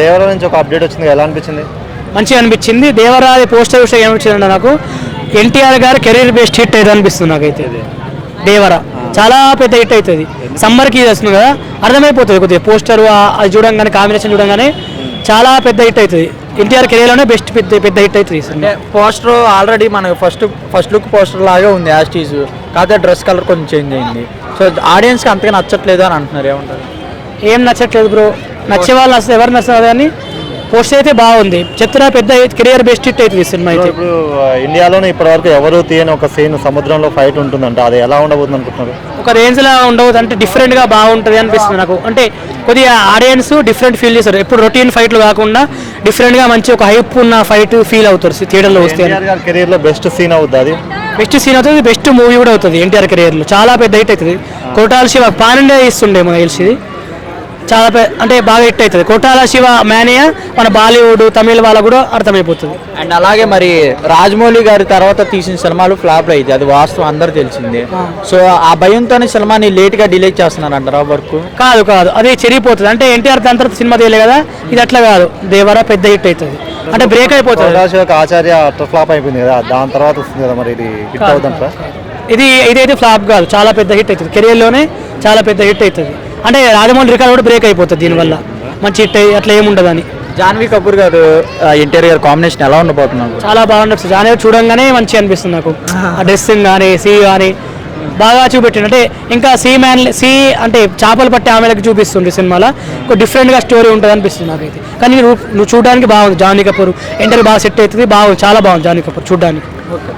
దేవర నుంచి ఒక అప్డేట్ వచ్చింది ఎలా అనిపించింది? మంచిగా అనిపించింది. దేవరాది పోస్టర్ చూస్తే ఏమనిపించింది నాకు ఎన్టీఆర్ గారు కెరీర్ బెస్ట్ హిట్ అయితే అనిపిస్తుంది నాకైతే. దేవర. చాలా పెద్ద హిట్ అవుతుంది. సమ్మర్కి ఇది వస్తుంది కదా అర్థమైపోతుంది కొద్దిగా. పోస్టర్ అది చూడంగానే కాంబినేషన్ చూడంగానే చాలా పెద్ద హిట్ అవుతుంది. ఎన్టీఆర్ కెరీర్లోనే బెస్ట్ పెద్ద పెద్ద హిట్ అవుతుంది అంటే పోస్టర్ ఆల్రెడీ మనకు ఫస్ట్ ఫస్ట్ లుక్ పోస్టర్ లాగే ఉంది యాస్టీస్ కాకపోతే డ్రెస్ కలర్ కొంచెం చేంజ్ అయింది. సో ఆడియన్స్కి అంతగా నచ్చట్లేదు అని అంటున్నారు. ఏమంటారు? ఏం నచ్చట్లేదు బ్రో. నచ్చే వాళ్ళు నచ్చదు ఎవరు నచ్చదు కానీ పోస్టర్ అయితే బాగుంది. చెప్తున్నా పెద్ద కెరియర్ బెస్ట్ హిట్ అవుతుంది సినిమా అయితే. ఇప్పుడు ఇండియాలోనే ఇప్పటివరకు ఎవరు తీయని ఒక సీన్ సముద్రంలో ఫైట్ ఉంటుందంట. అది ఎలా ఉండబోతుంది అనుకుంటున్నారు? ఒక రేంజ్ లా ఉండవద్దు అంటే డిఫరెంట్గా బాగుంటది అనిపిస్తుంది నాకు. అంటే కొద్దిగా ఆడియన్స్ డిఫరెంట్ ఫీల్ చేస్తారు. ఎప్పుడు రొటీన్ ఫైట్లు కాకుండా డిఫరెంట్గా మంచి ఒక హైప్ ఉన్న ఫైట్ ఫీల్ అవుతారు థియేటర్లో వస్తే కెరీర్లో బెస్ట్ సీన్ అవుద్ది అది? బెస్ట్ సీన్ అవుతుంది బెస్ట్ మూవీ కూడా అవుతుంది ఎన్టీఆర్ కెరియర్లో. చాలా పెద్ద హిట్ అవుతుంది. కోటాల శివ పాన్ ఇండియా ఇస్తుండే మనకు తెలిసి చాలా అంటే బాగా హిట్ అవుతుంది. కోటాల శివ మేనియా మన బాలీవుడ్ తమిళ వాళ్ళకు కూడా అర్థమైపోతుంది. అండ్ అలాగే మరి రాజమౌళి గారి తర్వాత తీసిన సినిమాలు ఫ్లాప్ అయింది అది వాస్తవం అందరూ తెలిసిందే. సో ఆ భయంతోనే సినిమాని లేట్గా డిలే చేస్తున్నారు అంటారా వర్క్. కాదు కాదు. అది చెరిగిపోతుంది. అంటే ఎన్టీఆర్ దాని తర్వాత సినిమా తీయలే కదా? ఇది అట్లా కాదు. దేవరా పెద్ద హిట్ అవుతుంది. అంటే బ్రేక్ అయిపోతుంది. ఆచార్య ఫ్లాప్ అయిపోయింది కదా? దాని తర్వాత వస్తుంది కదా మరి ఇది హిట్ అవుతుంట ఇది ఇదైతే ఫ్లాప్ కాదు. చాలా పెద్ద హిట్ అవుతుంది. కెరియర్లోనే చాలా పెద్ద హిట్ అవుతుంది. అంటే రాజమౌళి రికార్డ్ కూడా బ్రేక్ అయిపోతుంది దీనివల్ల. మంచి అట్లా ఏముండదని. జాన్వీ కపూర్ గారు ఇంటీరియర్ గారు కాంబినేషన్ ఎలా ఉండబోతున్నారు? చాలా బాగుంటుంది జానే చూడంగానే మంచి అనిపిస్తుంది నాకు. ఆ డ్రెస్సింగ్ కానీ సీ కానీ బాగా చూపెట్టిండు. అంటే ఇంకా సీ మ్యాన్ సీ అంటే చేపలు పట్టే ఆమెలకు చూపిస్తుంది సినిమాలో. ఒక డిఫరెంట్గా స్టోరీ ఉంటుంది అనిపిస్తుంది నాకైతే. కానీ నువ్వు నువ్వు చూడడానికి బాగుంది జానీ కపూర్. ఎంటర్ బాగా సెట్ అవుతుంది బాగుంది చాలా బాగుంది జానీ కపూర్ చూడడానికి. ఓకే.